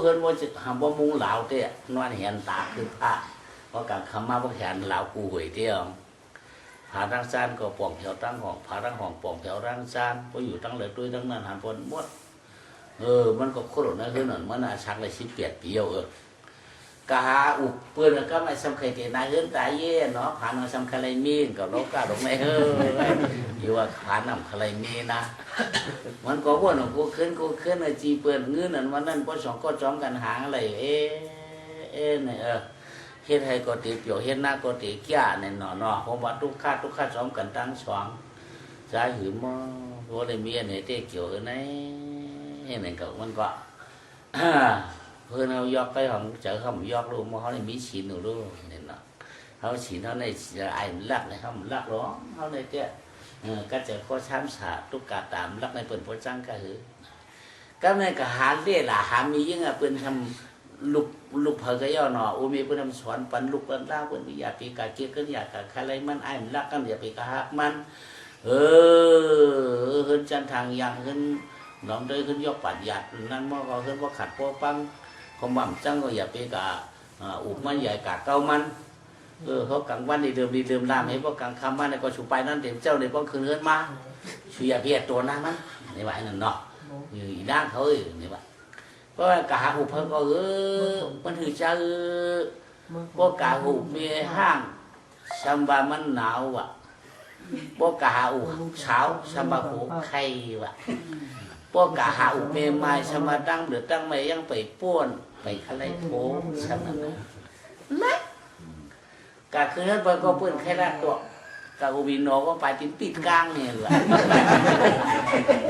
เฮินว่าจะหาว่ามุงเหลาเตะนอนเห็นตาคือผ้าเพราะการคำมาบ่แขนเหลากูหวยเตี้ยวผาทั้งซานก็ป่องแถวตั้งห้องผาทั้งห้องป่องแถวรังซานก็อยู่ตั้งเลยด้วยตั้งนั้นหันพนมดเออมันก็โคตรนะคือนั่นมันอาชักเลยสิบเปียดเปียวเออ ยู่ว่าผ่านนำอะไรมีนะมันก็ว่าหนูกูขึ้นกูขึ้นไอ้จีเปิดเงินนั่นวันนั้นพอสองก็จ้องกันหาอะไรเอ๊ะเอ๊ะเนี่ยเออเฮ็ดให้ก็ติเปียวเฮ็ดหน้าก็ติกี้เนี่ยเนาะเนาะผมว่าทุกข้าทุกข้าจ้องกันตั้งสองใจหือมอว่าเลยมีอันไหนเตเกี่ยวกันไหนเฮ็ดไหนก็มันก็ เพื่อนเอายอกไปของเจอเขายอกลูกมาเขาเลยมีฉีนหนูลูกเนี่ยเนาะเขาฉีนเขาในไอ้มันลักเลยเขามันลักร้องเขาเลยเจ้เออก็จะข้อช้ำสาตุกกาตามรักในเปิ่นพจังก็คือก็ในกหาเล่ล่ะหามียิ่งอะเปิ่นทำลูกลูกเผยก็ย่อหนออุมีเปิ่นทำสอนปันลูกปันล่าเปิ่นอย่าปีกาเกียกันอยากะอะไรมันไอ้มันรักกันอย่าปีกาหักมันเออขึ้นจันทางยังขึ้นน้องเด้ขึ้นยกปัดหยัดนั่นมอก็ขึ้นว่าขัดพวกปัง ของบ่ำจังก็อย่าปีกาอ่าอุบมันใหญ่กาเก้ามันเออเขากลางวันนี่เดิมดีเดิมรามให้พวกกลางค่ำมาในก็ชูไปนั่นเต็มเจ้าในพวกคืนเฮือนมาชูยาเพียตัวนั้นมันในว่านั่นเนาะอยู่ด้านเขาเอ้ยในว่าเพราะกาหูเพิ่งก็เออมันถือจะเออพวกกาหูมีห้างซัมบามันหนาวว่ะพวกกาหูเช้าซัมบาหูไข่ว่ะพวกกาหาอุเมไม้สมาตั้งหรือตั้งไม่ยังไปป้วน ไปอะไรโถใช่ไหมนะกะคือนั้นไปก็เพื่อนแค่ละตัวกะอุบินโนก็ไปติดติดกลางเนี่ยแหละ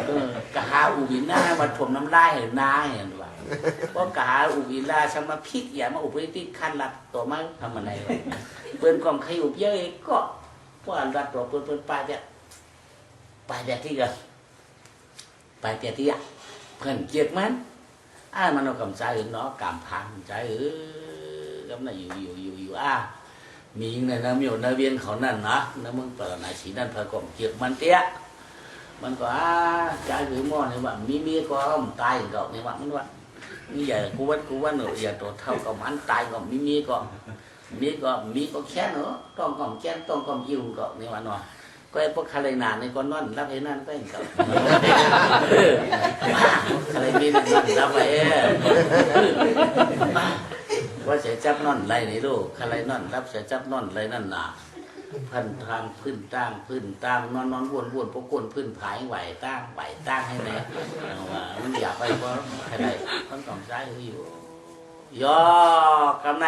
เออกะหาอุบินหน้ามาถมน้ำลายเห็นน้าเห็นว่าเพราะกะหาอุบินลาชมาพิษอย่ามาอุบิติคันลัดตัวมันทำอะไรวะเพื่อนกองใครอุบเยอะก็พวกอันรัดตัวเพื่อนเพื่อนไปเนี่ยไปเดี๋ยวที่กันไปเดี๋ยวที่อะเพื่อนเกียกมันอ้ามันเอากำใจอื่นเนาะกำพังใจเออกำน่ะอยู่อยู่อยู่อยู่อ้ามียิงใน น้ำอยู่นาเวียนเขานั่นนะน้ำมึงเปิดนาสีนั่นพระกบเกี่ยวมันเตี้ยมันก็อาใจหรือมอเนี่ว่ามีมีก็มันตายก็เนี่ยว่ามันว่านี่อย่ากูว่ากูว่าหนูอย่าตัวเท่ากับมันตายก็มีมีก็มีก็มีก็แค่เนาะต้องก็แค่ต้องก็ยิ้วก็เนี่ยว่าเนาะ ก็ไอ้พวกคาเลนานี่ก็นอนรับให้นั่นก็เองก็คาเลมีนั่นรับไปเอว่าจะจับนอนไรในลูกคาเลนอนรับจะจับนอนไรนั่นน่ะพันทางพื้นตั้งพื้นตั้งนอนนอนวนวนพวกคนพื้นผายไหวตั้งไหวตั้งให้ไหนเอาว่ามันอยากไปเพราะอะไรมันต้องใช้อยู่ย่อกำไร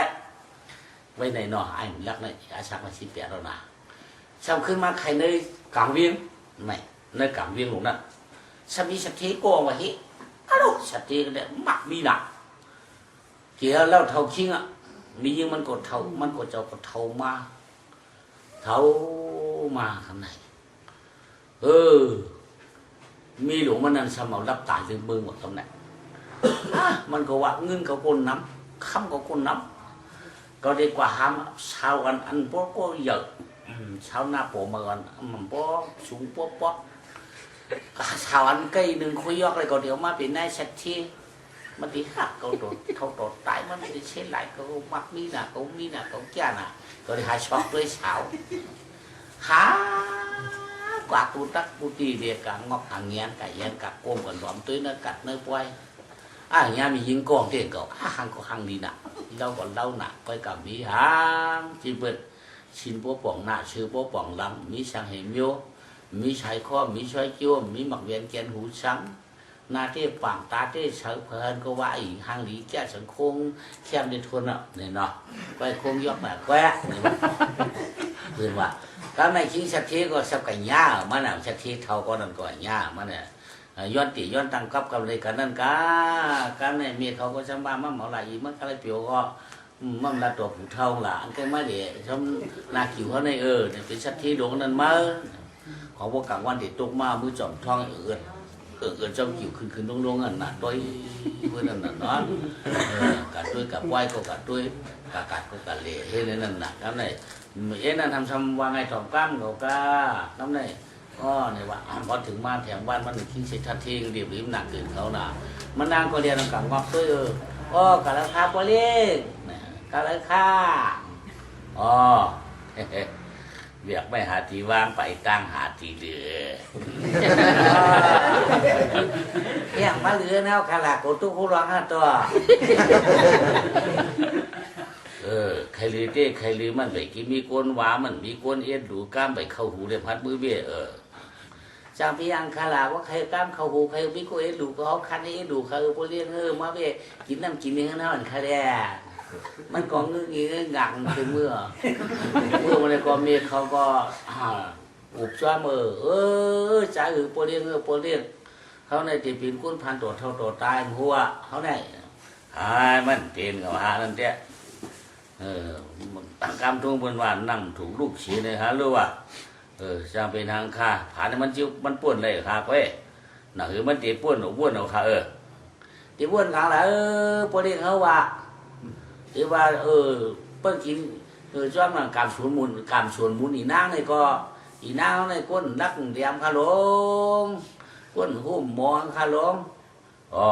ไว้ในนอไอ้มันรักในอาชักมาชิเปียแล้วนะ ช่ำขึ้นมาใครในกลางเวียงไม่ในกลางเวียงหลงนั้นสามีสักทีโกงว่าฮิอ้าวสักทีก็ได้มักมีหนักเกี่ยวแล้วเท่าคิงอะมียิงมันกด เท่ามันกดเจ้ากดเท่ามาเท่ามาข้างในเออมีหลวงมันนั่นสมองรับตายถึงมือหมดตรงไหนอะมันก็ว่าเงินก็คนน้ำคำก็คนน้ำก็ดีกว่าหามชาวอันอันพวกก็เยอะอืมชาวหน้าโปมาก่อนมันพวกสูงพวกพวกชาวอันใกล้หนึ่งคุยยอกเลยก็เดี๋ยวมาเป็นนายชัดที่มันที่หักเขาโดดเขาโดดตายมันไม่ได้เช่นไรเขามักมีน่ะเขามีน่ะเขาแก่น่ะก็ได้หาช็อกด้วยเช้าหากว่าตูตักปูตีเรียกกังงอกหางเงี้ยนไก่เงี้ยนกักโกมกันหลอมตุ้ยเนื้อกัดเนื้อป่วยอะเงี้ยมียิงกองเด็กก็อะหังก็หังดีน่ะเราก็เล่าหนักไปกับมีหางจีเปิด ชินปัวป่องหน้าชื่อปัวป่องลำมีช่างเหมียมีชายข้อมีช่อยกิ้วมีหมักเวียนแกนหูช้ำนาเต้ปางตาเต้เฉาเพลินก็ว่าอีหางหลีแก่สังคงแคมในทุนอะเนี่ยเนาะไปคงยกแบบแกะเนี่ยเพื่อนว่าก็ไม่คิงสักทีก็สับกันยามันอะสักทีเท่าก็นั่นก็ยามันเนี่ยย้อนตีย้อนตังกับกับเลยกันนั่นกาการเนี่ยเมียเขาก็จำบ้ามันเหมาหลายอีมันอะไรเปียวก็มันละตัวผู้เละอันก็ไม่เดี๋ยวช มนาขิวเขาในเออเนี่ยเป็นสักทีดวงนั้นมาของพวกกลางวันเด็ดตกมามือจอมท้องเอือดเออเอือดเจ้าขิวขึ้นขึ้นลงลงอันน่ะด้วยเพื่อนั่นน่ะเนาะเออกัดด้วยกับไหวก็กัดด้วยกากัดก็กัดเละเฮ้ยนั่นหน่ะครับเนี่ยเอ๊ะนั่นทำทำว่าไงถอมกล้ามเขาก็น้ำในก็เนี่ยว่าพอถึงมาแถวบ้านมันถึงคิงเสร็จทันทีเรียบริมหนักเกินเขาน่ะมันนางก็เรียนกังงอกด้วยเอออ๋อกะละคาปอเลี้ย กะละคาอ๋อเรียกไม่หาที่ว่างไปตั้งหาที่เหลือเรียกมาเหลือแนวขลาโกตุกุรังฮะตัว เออใครลือเต้ใครลือมันไปกินมีกวนหวามันมีกวนเอ็ดดูกล้ามไปเข้าหูเลยพัดมือเบี้ยเออจางพี่ยังคาลาว่าใครกล้ามเข้าหูใครมีกวนเอ็ดดูก็เขาคันเอ็ดดูเขาพวกเลี้ยงเออมาเบี้ยกินน้ำกินเนื้อน้ำมันคาแด มันก็งึกงี้งึกงังถึงเมื่อเมื่อวันนี้ก็มีเขาก็อ่าอุบจ้ามือเออจ่าอือพวกเลี้ยงเออพวกเลี้ยงเขาในที่ปีนกุ้นพันตัวเท่าตัวตายหัวเขาในหายมันเป็นกับหานั่นเจ้เออตั้งกรรมทุ่งบนว่านั่งถูกลูกฉีเลยฮะรู้ว่าเออจางเป็นทางค่าผ่านมันจิ้วมันป้วนเลยครับเว้ยหนักคือมันตีป้วนเอาป้วนเอาค่ะเออตีป้วนขางละเออพอดีเขาว่า ที่ว่า เออเปิ้นกินเออจ้องนั่งกามสวนมุนกามสวนมุนอีนางนี่ก็ อีนางนี่ก้นรักเดียมคาหลงก้นหุ้มมองคาหลงอ๋อ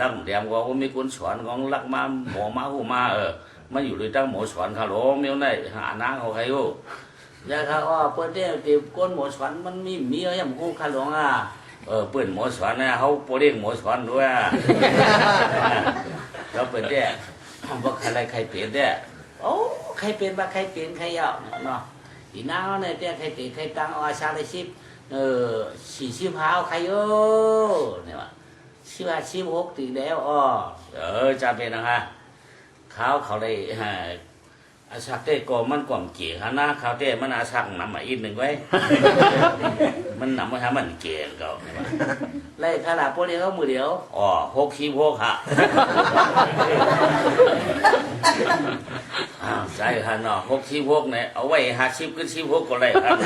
รักเดียมก็มีคนสอนของรักมาหมอมาหูมาเออมาอยู่ด้วยตั้งหมอสอนเขาหลงเนี่ยในหานางเขาใครอยู่ยาเขาอ้อเปิ้นเด้ตีก้นหมอสอนมันมีเมียยังกูขาหลงอะเออเปิ้นหมอสอนนะเขาโปรเด้งหมอสอนด้วยอะแล้วเปิ้นเด้ว่าใครอะไรใครเปลี่ยนเด้โอ้ใครเปลี่ยนว่าใครเปลี่ยนใครเอาเนาะอีนางเขาเนี่ยเด้ใครเปลี่ยนใครตั้งอาชาเลยสิบเออสี่สิบห้าเอาใครโอ้เนี่ยว่าสิบห้าสิบหกตีแล้วอ้อเออจะเป็นนะฮะเขาเขาได้ฮะอาชักเต้ก็มันกล่อมเกี่ยฮะนะเขาเต้มันอาชักนำมาอีกหนึ่งไว้ มันนำมาทำมันเกี่ยเขาเนี่ยว่า ไล่ขนาดพวกนี้เขามือเดียวอ๋อหกขีหกฮะอ้าวใช่ฮะเนาะหกขีหกเนี่ยเอาไว้หาชิบขึ้นชิบหกก็ได้ครับ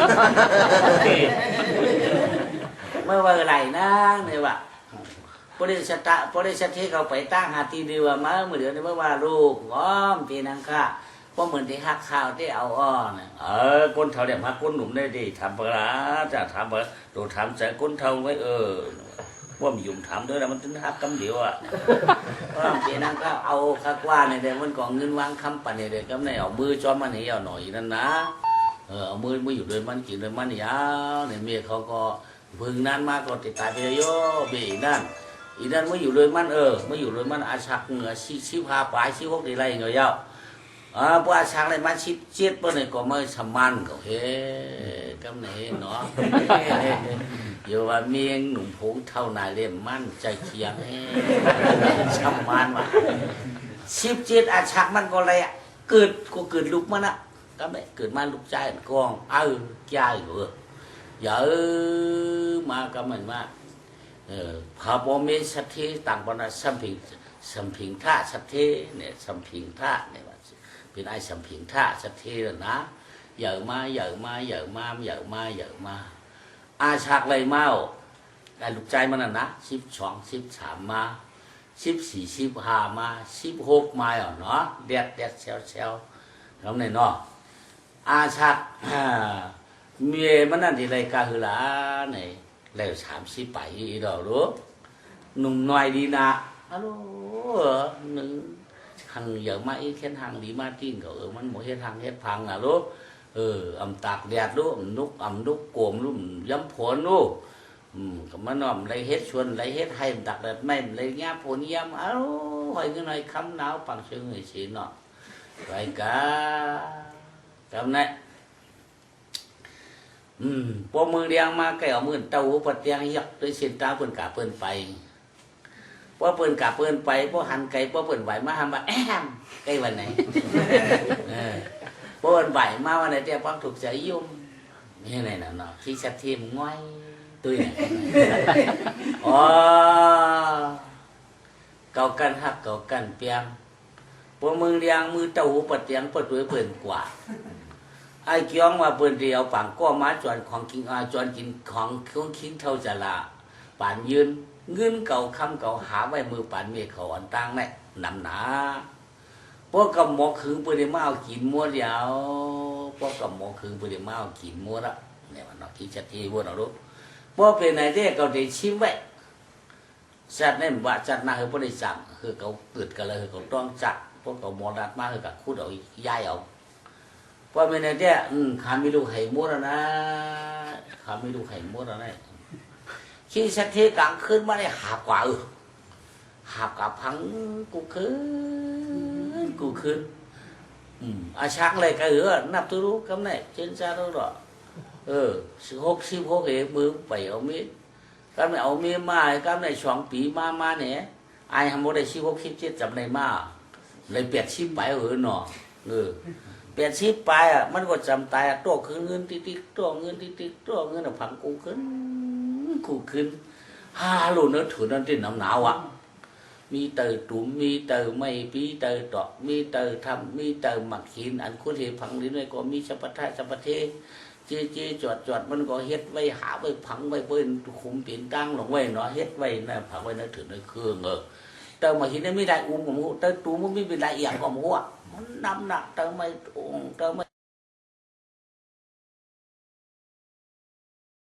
เมื่อวันไหรนะเนี่ยว่าบริษัทบริษัทที่เขาไปตั้งหาตีเดียวมาเมื่อเดือนนี้เมื่อว่าลูกอ้อมปีนังค่ะว่าเหมือนที่ฮักข่าวที่เอาอ้อนะเออก้นเท่าเดียมาก้นหนุ่มได้ดีทำปลาจะทำปลาดูทำใส่ก้นเท่าไว้เออ ว่ามียุ่มทำด้วยนะมันถึงฮักกำเดียวอะว่าปีนังก็เอาคักว่าเนี่ยเดี๋ยวมันก่อเงินวางคำปันเนี่ยเดี๋ยวก็ไม่เอามือจอมมันให้เอาหน่อยนั่นนะเออเอามือมืออยู่ด้วยมันกินด้วยมันยาวเนี่ยเมียเขาก็พึ่งนั้นมากก็ติดตายไปเลยโย่เบียนั่นอีนั่น mới อยู่เลยมันเออ mới อยู่เลยมันอาชักเหงือชิชิพาปลายชิพกดีไรเงยเย้าอ่าพวกอาชักเลยมันชิเจ็ดปนเนี่ยก็ไม่สมันก็เฮ้กำไหนเนาะ อยู่ว่าเมียงหนุ่มผงเท่านายเล่มมั่นใจเคียงเฮ้สมันว่ะชิบเจ็ดอาชักมันก็เลยอะเกิดก็เกิดลูกมันอะก็ไม่เกิดมาลูกใจกองเออใจอยู่เอออย่าเออมาก็เหมือนว่าเออพระบมีสัทธิต่างบรรดาสัมพิงสัมพิงท่าสัทธิเนี่ยสัมพิงท่าเนี่ยว่าเป็นไอ้สัมพิงท่าสัทธิแล้วนะเยอะมาเยอะมาเยอะมาเยอะมาเยอะมา อาฉากเลยเมาไอ้ลูกใจมันน่ะนะสิบสองสิบสามมาสิบสี่สิบห้ามาสิบหกมาอะเนาะเด็ดเด็ดเซลเซลแล้วเนี่ยเนาะอาฉากเมียมันนั่นที่ไรกาหือละเนี่ยแล้วสามสิบไปอีดอกรู้หนุ่มน่อยดีนะฮัลโหลหนึ่งหังเยอะมาอีกแค่ทางดีมาติ้งก็เออมันหมดเฮ็ดทางเฮ็ดพังอะรู้ เอออำตากแดดรู้อำนุกอำนุกโกมรู้ย้ำผลรู้อืมก็มันน้อมไรเฮ็ดชวนไรเฮ็ดให้ตักแดดไม่ไรเงี้ยผลย้ำเอ้าหอยกันหน่อยคำหนาวปังเชิงเอ้ยสิเนาะไปกะจำได้อืมพอมือเรียงมาแก้วมือเต้าปัดเตียงยักด้วยเส้นตาเปิ้นกาเปิ้นไปพอเปิ้นกาเปิ้นไปพอหันไก่พอเปิ้นไหวมาหามาแอมไก่วันไหน เออพอเปิ้นไหวมาวันไหนเตียความถูกใจยุ่มนี่ไงน่ะเนาะที่ชัดเทียมง่อยตุ้ยเนี่ยอ๋อเก่ากันฮักเก่ากันเปียงพอมือเรียงมือเต้าปัดเตียงปัดตัวเปิ้นกว่าไอ้เกี้ยงว่าเปิ้นเดียวปังก็มาจวนของกินอาจวนกินของของคิงเท่าจะละป่านยืนเงินเก่าคำเก่าหาไว้มือป่านเมียเขาอันตั้งแน่นำหนา พวกกับหมอคืนเปิ้นได้มาเอากินมัวเดียวพวกกับหมอคืนเปิ้นได้มาเอากินมัวละเนี่ยมันเนาะที่ชัดที่ว่าเนารู้พวกเป็นไหนเด้ก็ได้ชิมไว้แซดเนี่ยว่าจัดนาคือบ่ได้สั่งคือเขาเกิดกันเลยคือเขาต้องจัดพวกเขามอดัดมาคือกับคูดเอาย้ายเอาเพราะไม่ในเนี้ยอืมขาม่ดูไข่มดแล้วนะขาม่ดูไข่มดแล้วนะขี้สักทีกลางคืนมาได้หาบกว่าเออหาบกับพังกูคืน กูคืนอืมอาชักเลยก็เออนับตัวรู้คำไหนเช่นซารู้หรอเออสิบหกสิบหกเอมือไปเอามีดก็ไม่เอามียมาก็ไม่สองปีมามาเนี่ยไอ้ทำโมได้ชีวกคิดเจ็ดจำในมาเลยเปลี่ยนชีพไปเออหนอเออเปลี่ยนชีพไปอะมันก็จำตายตัวคือเงินติ๊กติ๊กตัวเงินติ๊กติ๊กตัวเงินอะพังกูขึ้นกูขึ้นฮ่าลูเนื้อถือนั่นที่หนาวหนาวอะ มีเตอตุ่มมีเตอไม่ปีเตอตอกมีเตอทำมีเตอหมักหิน อันคุณเหพังลิ้นไว้ก็มีสัพพะทะสัพพะเทเจีเจีจอดจอดมันก็เฮ็ดไว้หาไว้พังไว้เปิ้นคุมตีนตั้งลงไว้เนาะเฮ็ดไว้นะพังไว้นะถึงในเครื่องเออแต่มาหินไม่ได้อุ้มผมแต่ตูมันไม่เป็นไรอย่างก็มัวมันนำหนักแต่ไม่องแต่ไม่